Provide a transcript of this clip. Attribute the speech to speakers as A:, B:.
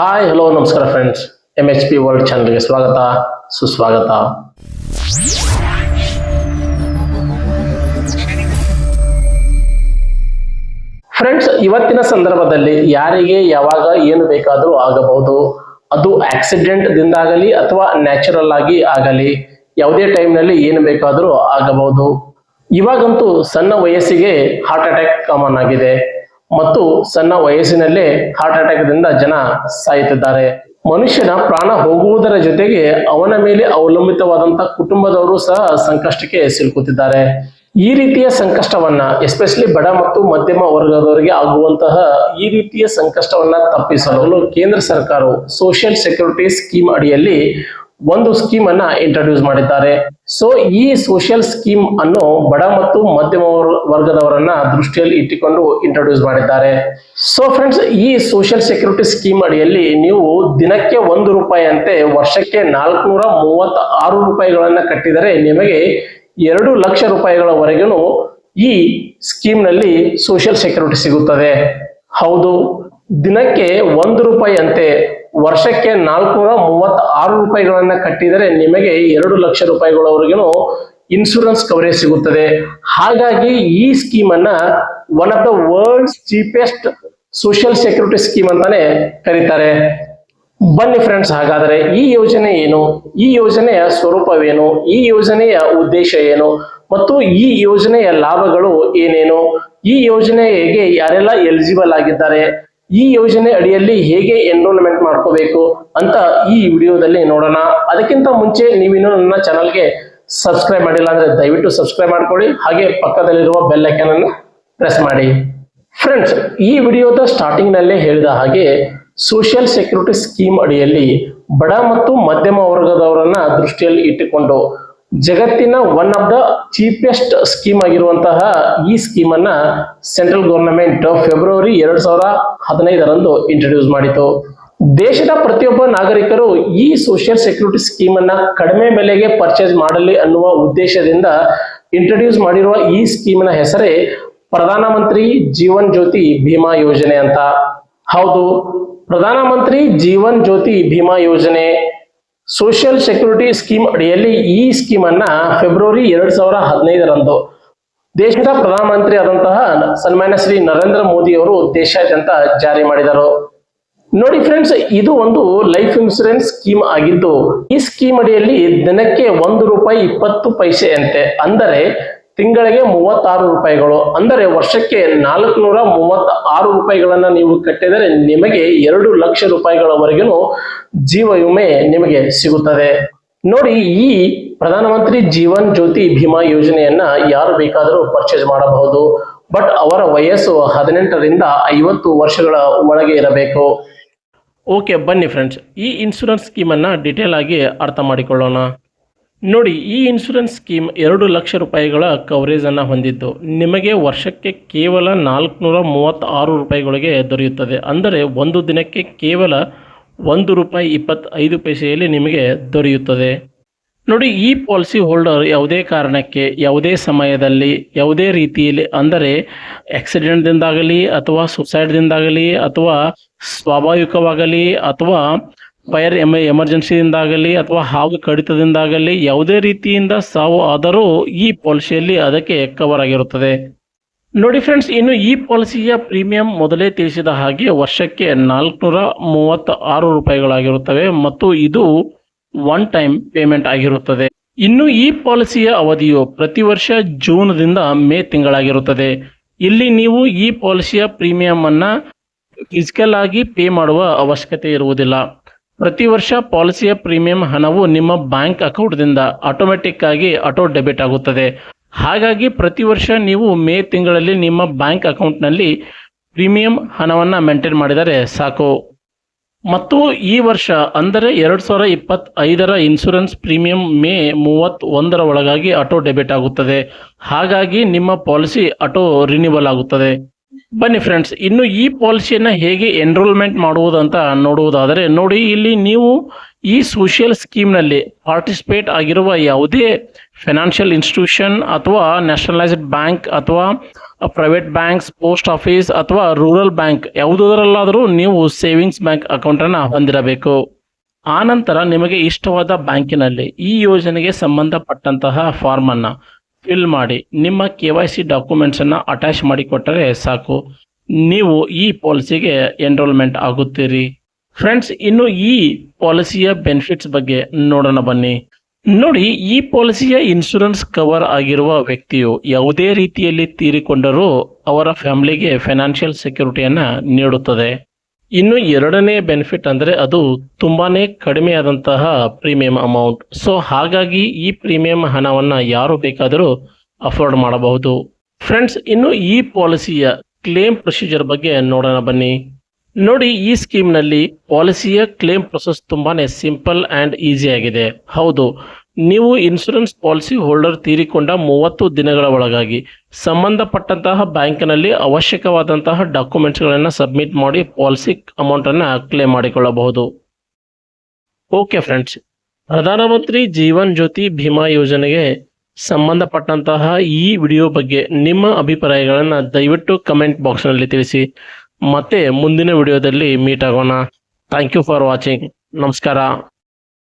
A: Hi hello ನಮಸ್ಕಾರ friends M H P world ಚಾನಲ್ಗೆ ಸ್ವಾಗತ, ಸುಸ್ವಾಗತ. ಫ್ರೆಂಡ್ಸ್ ಇವತ್ತಿನ ಸಂದರ್ಭದಲ್ಲಿ ಯಾರಿಗೆ ಯಾವಾಗ ಏನು ಬೇಕಾದರೂ ಆಗಬಹುದು. ಅದು ಆಕ್ಸಿಡೆಂಟ್ ದಿಂದಾಗಲಿ ಅಥವಾ ನ್ಯಾಚುರಲ್ ಆಗಿ ಆಗಲಿ, ಯಾವುದೇ ಟೈಮ್ನಲ್ಲಿ ಏನು ಬೇಕಾದರೂ ಆಗಬಹುದು. ಇವಾಗಂತೂ ಸಣ್ಣ ವಯಸ್ಸಿಗೆ ಹಾರ್ಟ್ ಅಟ್ಯಾಕ್ ಕಾಮನ್ ಆಗಿದೆ. ಮತ್ತು ಸಣ್ಣ ವಯಸ್ಸಿನಲ್ಲೇ ಹಾರ್ಟ್ ಅಟ್ಯಾಕ್ದಿಂದ ಜನ ಸಾಯುತ್ತಿದ್ದಾರೆ. ಮನುಷ್ಯನ ಪ್ರಾಣ ಹೋಗುವುದರ ಜೊತೆಗೆ ಅವನ ಮೇಲೆ ಅವಲಂಬಿತವಾದಂತಹ ಕುಟುಂಬದವರು ಸಹ ಸಂಕಷ್ಟಕ್ಕೆ ಸಿಲುಕುತ್ತಿದ್ದಾರೆ. ಈ ರೀತಿಯ ಸಂಕಷ್ಟವನ್ನ ಎಸ್ಪೆಷಲಿ ಬಡ ಮತ್ತು ಮಧ್ಯಮ ವರ್ಗದವರಿಗೆ ಆಗುವಂತಹ ಈ ರೀತಿಯ ಸಂಕಷ್ಟವನ್ನ ತಪ್ಪಿಸಲು ಕೇಂದ್ರ ಸರ್ಕಾರವು ಸೋಷಿಯಲ್ ಸೆಕ್ಯೂರಿಟಿ ಸ್ಕೀಮ್ ಅಡಿಯಲ್ಲಿ ಒಂದು ಸ್ಕೀಮ್ ಅನ್ನ ಇಂಟ್ರೊಡ್ಯೂಸ್ ಮಾಡಿದ್ದಾರೆ. ಸೊ ಈ ಸೋಷಿಯಲ್ ಸ್ಕೀಮ್ ಅನ್ನು ಬಡ ಮತ್ತು ಮಧ್ಯಮ ವರ್- ವರ್ಗದವರನ್ನ ದೃಷ್ಟಿಯಲ್ಲಿ ಇಟ್ಟುಕೊಂಡು ಇಂಟ್ರೊಡ್ಯೂಸ್ ಮಾಡಿದ್ದಾರೆ. ಸೊ ಫ್ರೆಂಡ್ಸ್ ಈ ಸೋಷಿಯಲ್ ಸೆಕ್ಯೂರಿಟಿ ಸ್ಕೀಮ್ ಅಡಿಯಲ್ಲಿ ನೀವು ದಿನಕ್ಕೆ ಒಂದು ರೂಪಾಯಿ ಅಂತೆ ವರ್ಷಕ್ಕೆ ನಾಲ್ಕುನೂರ ಮೂವತ್ತ ಆರು ರೂಪಾಯಿಗಳನ್ನ ಕಟ್ಟಿದರೆ ನಿಮಗೆ ಎರಡು ಲಕ್ಷ ರೂಪಾಯಿಗಳವರೆಗೂ ಈ ಸ್ಕೀಮ್ನಲ್ಲಿ ಸೋಷಿಯಲ್ ಸೆಕ್ಯೂರಿಟಿ ಸಿಗುತ್ತದೆ. ಹೌದು, ದಿನಕ್ಕೆ ಒಂದು ರೂಪಾಯಿ ಅಂತೆ ವರ್ಷಕ್ಕೆ ನಾಲ್ಕುನೂರ ಮೂವತ್ತ ಆರು ರೂಪಾಯಿಗಳನ್ನ ಕಟ್ಟಿದರೆ ನಿಮಗೆ ಎರಡು ಲಕ್ಷ ರೂಪಾಯಿಗಳವರೆಗೂ ಇನ್ಶೂರೆನ್ಸ್ ಕವರೇಜ್ ಸಿಗುತ್ತದೆ. ಹಾಗಾಗಿ ಈ ಸ್ಕೀಮ್ ಅನ್ನ one of the world's cheapest social security scheme ಅಂತಾನೆ ಕರೀತಾರೆ. ಬನ್ನಿ ಫ್ರೆಂಡ್ಸ್ ಹಾಗಾದರೆ ಈ ಯೋಜನೆ ಏನು? ಈ ಯೋಜನೆಯ ಸ್ವರೂಪವೇನು? ಈ ಯೋಜನೆಯ ಉದ್ದೇಶ ಏನು? ಮತ್ತು ಈ ಯೋಜನೆಯ ಲಾಭಗಳು ಏನೇನು? ಈ ಯೋಜನೆಗೆ ಯಾರೆಲ್ಲ ಎಲಿಜಿಬಲ್ ಆಗಿದ್ದಾರೆ? ಈ ಯೋಜನೆ ಅಡಿಯಲ್ಲಿ ಹೇಗೆ ಎನ್ರೋಲ್ಮೆಂಟ್ ಮಾಡ್ಕೋಬೇಕು ಅಂತ ಈ ವಿಡಿಯೋದಲ್ಲಿ ನೋಡೋಣ. ಅದಕ್ಕಿಂತ ಮುಂಚೆ ನೀವಿನ್ನೂ ನನ್ನ ಚಾನಲ್ಗೆ ಸಬ್ಸ್ಕ್ರೈಬ್ ಮಾಡಿಲ್ಲ ಅಂದ್ರೆ ದಯವಿಟ್ಟು ಸಬ್ಸ್ಕ್ರೈಬ್ ಮಾಡ್ಕೊಳ್ಳಿ. ಹಾಗೆ ಪಕ್ಕದಲ್ಲಿರುವ ಬೆಲ್ ಐಕನ್ ಅನ್ನು ಪ್ರೆಸ್ ಮಾಡಿ. ಫ್ರೆಂಡ್ಸ್ ಈ ವಿಡಿಯೋದ ಸ್ಟಾರ್ಟಿಂಗ್ ನಲ್ಲೇ ಹೇಳಿದ ಹಾಗೆ ಸೋಷಿಯಲ್ ಸೆಕ್ಯೂರಿಟಿ ಸ್ಕೀಮ್ ಅಡಿಯಲ್ಲಿ ಬಡ ಮತ್ತು ಮಧ್ಯಮ ವರ್ಗದವರನ್ನ ದೃಷ್ಟಿಯಲ್ಲಿ ಇಟ್ಟುಕೊಂಡು ಜಗತ್ತಿನ one of the cheapest scheme ಆಗಿರುವಂತಹ ಈ ಸ್ಕೀಮ್ ಅನ್ನ ಸೆಂಟ್ರಲ್ ಗವರ್ನಮೆಂಟ್ ಫೆಬ್ರವರಿ ಎರಡ್ ಸಾವಿರ ಹದಿನೈದರಂದು ಇಂಟ್ರೊಡ್ಯೂಸ್ ಮಾಡಿತು ದೇಶದ ಪ್ರತಿಯೊಬ್ಬ ನಾಗರಿಕರು ಈ ಸೋಷಿಯಲ್ ಸೆಕ್ಯೂರಿಟಿ ಸ್ಕೀಮ್ ಅನ್ನ ಕಡಿಮೆ ಬೆಲೆಗೆ ಪರ್ಚೇಸ್ ಮಾಡಲಿ ಅನ್ನುವ ಉದ್ದೇಶದಿಂದ ಇಂಟ್ರೊಡ್ಯೂಸ್ ಮಾಡಿರುವ ಈ ಸ್ಕೀಮಿನ ಹೆಸರೇ ಪ್ರಧಾನಮಂತ್ರಿ ಜೀವನ್ ಜ್ಯೋತಿ ಭೀಮಾ ಯೋಜನೆ ಅಂತ. ಹೌದು ಪ್ರಧಾನಮಂತ್ರಿ ಜೀವನ್ ಜ್ಯೋತಿ ಭೀಮಾ ಯೋಜನೆ. ಸೋಷಿಯಲ್ ಸೆಕ್ಯೂರಿಟಿ ಸ್ಕೀಮ್ ಅಡಿಯಲ್ಲಿ ಈ ಸ್ಕೀಮ್ ಅನ್ನ ಫೆಬ್ರವರಿ ಎರಡ್ ಸಾವಿರ ಹದಿನೈದರಂದು ದೇಶದ ಪ್ರಧಾನಮಂತ್ರಿ ಆದಂತಹ ಸನ್ಮಾನ್ಯ ಶ್ರೀ ನರೇಂದ್ರ ಮೋದಿ ಅವರು ದೇಶಾದ್ಯಂತ ಜಾರಿ ಮಾಡಿದರು. ನೋಡಿ ಫ್ರೆಂಡ್ಸ್ ಇದು ಒಂದು ಲೈಫ್ ಇನ್ಸೂರೆನ್ಸ್ ಸ್ಕೀಮ್ ಆಗಿದ್ದು, ಈ ಸ್ಕೀಮ್ ಅಡಿಯಲ್ಲಿ ದಿನಕ್ಕೆ ಒಂದು ರೂಪಾಯಿ ಇಪ್ಪತ್ತು ಪೈಸೆ ಅಂತೆ ಅಂದರೆ ತಿಂಗಳಿಗೆ ಮೂವತ್ತಾರು ರೂಪಾಯಿಗಳು. ಅಂದರೆ ವರ್ಷಕ್ಕೆ ನಾಲ್ಕುನೂರ ಮೂವತ್ತ ಆರು ರೂಪಾಯಿಗಳನ್ನ ನೀವು ಕಟ್ಟಿದರೆ ನಿಮಗೆ ಎರಡು ಲಕ್ಷ ರೂಪಾಯಿಗಳವರೆಗೂ ಜೀವ ವಿಮೆ ನಿಮಗೆ ಸಿಗುತ್ತದೆ. ನೋಡಿ, ಈ ಪ್ರಧಾನಮಂತ್ರಿ ಜೀವನ್ ಜ್ಯೋತಿ ಭೀಮಾ ಯೋಜನೆಯನ್ನ ಯಾರು ಬೇಕಾದರೂ ಪರ್ಚೇಸ್ ಮಾಡಬಹುದು. ಬಟ್ ಅವರ ವಯಸ್ಸು ಹದಿನೆಂಟರಿಂದ ಐವತ್ತು ವರ್ಷಗಳ ಒಳಗೆ ಇರಬೇಕು. ಓಕೆ ಬನ್ನಿ ಫ್ರೆಂಡ್ಸ್ ಈ ಇನ್ಶೂರೆನ್ಸ್ ಸ್ಕೀಮನ್ನು ಡೀಟೇಲ್ ಆಗಿ ಅರ್ಥ ಮಾಡಿಕೊಳ್ಳೋಣ. ನೋಡಿ, ಈ ಇನ್ಶೂರೆನ್ಸ್ ಸ್ಕೀಮ್ ಎರಡು ಲಕ್ಷ ರೂಪಾಯಿಗಳ ಕವರೇಜನ್ನು ಹೊಂದಿದ್ದು. ನಿಮಗೆ ವರ್ಷಕ್ಕೆ ಕೇವಲ ನಾಲ್ಕುನೂರ ಮೂವತ್ತಾರು ರೂಪಾಯಿಗಳಿಗೆ ದೊರೆಯುತ್ತದೆ. ಅಂದರೆ ಒಂದು ದಿನಕ್ಕೆ ಕೇವಲ ಒಂದು ರೂಪಾಯಿ ಇಪ್ಪತ್ತೈದು ಪೈಸೆಯಲ್ಲಿ ನಿಮಗೆ ದೊರೆಯುತ್ತದೆ. ನೋಡಿ, ಈ ಪಾಲಿಸಿ ಹೋಲ್ಡರ್ ಯಾವುದೇ ಕಾರಣಕ್ಕೆ, ಯಾವುದೇ ಸಮಯದಲ್ಲಿ, ಯಾವುದೇ ರೀತಿಯಲ್ಲಿ, ಅಂದರೆ ಆಕ್ಸಿಡೆಂಟ್ದಿಂದಾಗಲಿ ಅಥವಾ ಸುಸೈಡ್ದಿಂದಾಗಲಿ ಅಥವಾ ಸ್ವಾಭಾವಿಕವಾಗಲಿ ಅಥವಾ ಫೈರ್ ಎಮ ಎಮರ್ಜೆನ್ಸಿಯಿಂದಾಗಲಿ ಅಥವಾ ಹಾವು ಕಡಿತದಿಂದಾಗಲಿ ಯಾವುದೇ ರೀತಿಯಿಂದ ಸಾವು ಆದರೂ ಈ ಪಾಲಿಸಿಯಲ್ಲಿ ಅದಕ್ಕೆ ಕವರ್ ಆಗಿರುತ್ತದೆ ನೋಡಿ ಫ್ರೆಂಡ್ಸ್ ಇನ್ನು ಈ ಪಾಲಿಸಿಯ ಪ್ರೀಮಿಯಂ ಮೊದಲೇ ತಿಳಿಸಿದ ಹಾಗೆ ವರ್ಷಕ್ಕೆ ನಾಲ್ಕುನೂರ ಮೂವತ್ತ ಆರು ರೂಪಾಯಿಗಳಾಗಿರುತ್ತವೆ ಮತ್ತು ಇದು ಒನ್ ಟೈಮ್ ಪೇಮೆಂಟ್ ಆಗಿರುತ್ತದೆ. ಇನ್ನು ಈ ಪಾಲಿಸಿಯ ಅವಧಿಯು ಪ್ರತಿ ವರ್ಷ ಜೂನ್ದಿಂದ ಮೇ ತಿಂಗಳಾಗಿರುತ್ತದೆ. ಇಲ್ಲಿ ನೀವು ಈ ಪಾಲಿಸಿಯ ಪ್ರೀಮಿಯಂ ಅನ್ನ ಫಿಸಿಕಲ್ ಆಗಿ ಪೇ ಮಾಡುವ ಅವಶ್ಯಕತೆ ಇರುವುದಿಲ್ಲ. ಪ್ರತಿ ವರ್ಷ ಪಾಲಿಸಿಯ ಪ್ರೀಮಿಯಂ ಹಣವು ನಿಮ್ಮ ಬ್ಯಾಂಕ್ ಅಕೌಂಟ್ದಿಂದ ಆಟೋಮೆಟಿಕ್ ಆಗಿ ಆಟೋ ಡೆಬಿಟ್ ಆಗುತ್ತದೆ. ಹಾಗಾಗಿ ಪ್ರತಿ ವರ್ಷ ನೀವು ಮೇ ತಿಂಗಳಲ್ಲಿ ನಿಮ್ಮ ಬ್ಯಾಂಕ್ ಅಕೌಂಟ್ನಲ್ಲಿ ಪ್ರೀಮಿಯಂ ಹಣವನ್ನು ಮೇಂಟೈನ್ ಮಾಡಿದರೆ ಸಾಕು. ಮತ್ತು ಈ ವರ್ಷ, ಅಂದರೆ ಎರಡು ಸಾವಿರ ಇಪ್ಪತ್ತೈದರ ಇನ್ಶೂರೆನ್ಸ್ ಪ್ರೀಮಿಯಂ ಮೇ ಮೂವತ್ತ್ ಒಂದರ ಒಳಗಾಗಿ ಆಟೋ ಡೆಬಿಟ್ ಆಗುತ್ತದೆ. ಹಾಗಾಗಿ ನಿಮ್ಮ ಪಾಲಿಸಿ ಆಟೋ ರಿನ್ಯೂವಲ್ ಆಗುತ್ತದೆ. ಬನ್ನಿ ಫ್ರೆಂಡ್ಸ್ ಇನ್ನು ಈ ಪಾಲಿಸಿಯನ್ನು ಹೇಗೆ ಎನ್ರೋಲ್ಮೆಂಟ್ ಮಾಡುವುದಂತ ನೋಡುವುದಾದರೆ, ನೋಡಿ ಇಲ್ಲಿ ನೀವು ಈ ಸೋಷಿಯಲ್ ಸ್ಕೀಮ್ನಲ್ಲಿ ಪಾರ್ಟಿಸಿಪೇಟ್ ಆಗಿರುವ ಯಾವುದೇ ಫೈನಾನ್ಷಿಯಲ್ ಇನ್ಸ್ಟಿಟ್ಯೂಷನ್ ಅಥವಾ ನ್ಯಾಷನಲೈಸ್ಡ್ ಬ್ಯಾಂಕ್ ಅಥವಾ ಪ್ರೈವೇಟ್ ಬ್ಯಾಂಕ್ಸ್ ಪೋಸ್ಟ್ ಆಫೀಸ್ ಅಥವಾ ರೂರಲ್ ಬ್ಯಾಂಕ್ ಯಾವುದರಲ್ಲಾದರೂ ನೀವು ಸೇವಿಂಗ್ಸ್ ಬ್ಯಾಂಕ್ ಅಕೌಂಟನ್ನು ಹೊಂದಿರಬೇಕು. ಆನಂತರ ನಿಮಗೆ ಇಷ್ಟವಾದ ಬ್ಯಾಂಕಿನಲ್ಲಿ ಈ ಯೋಜನೆಗೆ ಸಂಬಂಧಪಟ್ಟಂತಹ ಫಾರ್ಮನ್ನು ಫಿಲ್ ಮಾಡಿ ನಿಮ್ಮ ಕೆ ವೈ ಸಿ ಡಾಕ್ಯುಮೆಂಟ್ಸನ್ನು ಅಟ್ಯಾಚ್ ಮಾಡಿಕೊಟ್ಟರೆ ಸಾಕು. ನೀವು ಈ ಪಾಲಿಸಿಗೆ ಎನ್ರೋಲ್ಮೆಂಟ್ ಆಗುತ್ತೀರಿ. ಫ್ರೆಂಡ್ಸ್ ಇನ್ನು ಈ ಪಾಲಿಸಿಯ ಬೆನಿಫಿಟ್ಸ್ ಬಗ್ಗೆ ನೋಡೋಣ ಬನ್ನಿ. ನೋಡಿ, ಈ ಪಾಲಿಸಿಯ ಇನ್ಶೂರೆನ್ಸ್ ಕವರ್ ಆಗಿರುವ ವ್ಯಕ್ತಿಯು ಯಾವುದೇ ರೀತಿಯಲ್ಲಿ ತೀರಿಕೊಂಡರೂ ಅವರ ಫ್ಯಾಮಿಲಿಗೆ ಫೈನಾನ್ಷಿಯಲ್ ಸೆಕ್ಯೂರಿಟಿಯನ್ನು ನೀಡುತ್ತದೆ. ಇನ್ನು ಎರಡನೇ ಬೆನಿಫಿಟ್ ಅಂದರೆ ಅದು ತುಂಬಾನೇ ಕಡಿಮೆಯಾದಂತಹ ಪ್ರೀಮಿಯಂ ಅಮೌಂಟ್ ಸೊ ಹಾಗಾಗಿ ಈ ಪ್ರೀಮಿಯಂ ಹಣವನ್ನು ಯಾರು ಬೇಕಾದರೂ ಅಫೋರ್ಡ್ ಮಾಡಬಹುದು. ಫ್ರೆಂಡ್ಸ್ ಇನ್ನು ಈ ಪಾಲಿಸಿಯ ಕ್ಲೇಮ್ ಪ್ರೊಸೀಜರ್ ಬಗ್ಗೆ ನೋಡೋಣ ಬನ್ನಿ. ನೋಡಿ, ಈ ಸ್ಕೀಮ್ನಲ್ಲಿ ಪಾಲಿಸಿಯ ಕ್ಲೇಮ್ ಪ್ರೊಸೆಸ್ ತುಂಬಾನೇ ಸಿಂಪಲ್ ಆ್ಯಂಡ್ ಈಸಿ ಆಗಿದೆ. ಹೌದು. ನೀವು ಇನ್ಶೂರೆನ್ಸ್ ಪಾಲಿಸಿ ಹೋಲ್ಡರ್ ತೀರಿಕೊಂಡ ಮೂವತ್ತು ದಿನಗಳ ಒಳಗಾಗಿ ಸಂಬಂಧಪಟ್ಟಂತಹ ಬ್ಯಾಂಕಿನಲ್ಲಿ ಅವಶ್ಯಕವಾದಂತಹ ಡಾಕ್ಯುಮೆಂಟ್ಸ್ಗಳನ್ನು ಸಬ್ಮಿಟ್ ಮಾಡಿ ಪಾಲಿಸಿ ಅಮೌಂಟನ್ನು ಕ್ಲೇಮ್ ಮಾಡಿಕೊಳ್ಳಬಹುದು. ಓಕೆ ಫ್ರೆಂಡ್ಸ್ ಪ್ರಧಾನಮಂತ್ರಿ ಜೀವನ್ ಜ್ಯೋತಿ ಭೀಮಾ ಯೋಜನೆಗೆ ಸಂಬಂಧಪಟ್ಟಂತಹ ಈ ವಿಡಿಯೋ ಬಗ್ಗೆ ನಿಮ್ಮ ಅಭಿಪ್ರಾಯಗಳನ್ನು ದಯವಿಟ್ಟು ಕಮೆಂಟ್ ಬಾಕ್ಸ್ನಲ್ಲಿ ತಿಳಿಸಿ. ಮತ್ತೆ ಮುಂದಿನ ವಿಡಿಯೋದಲ್ಲಿ ಮೀಟ್ ಆಗೋಣ. ಥ್ಯಾಂಕ್ ಯು ಫಾರ್ ವಾಚಿಂಗ್ ನಮಸ್ಕಾರ.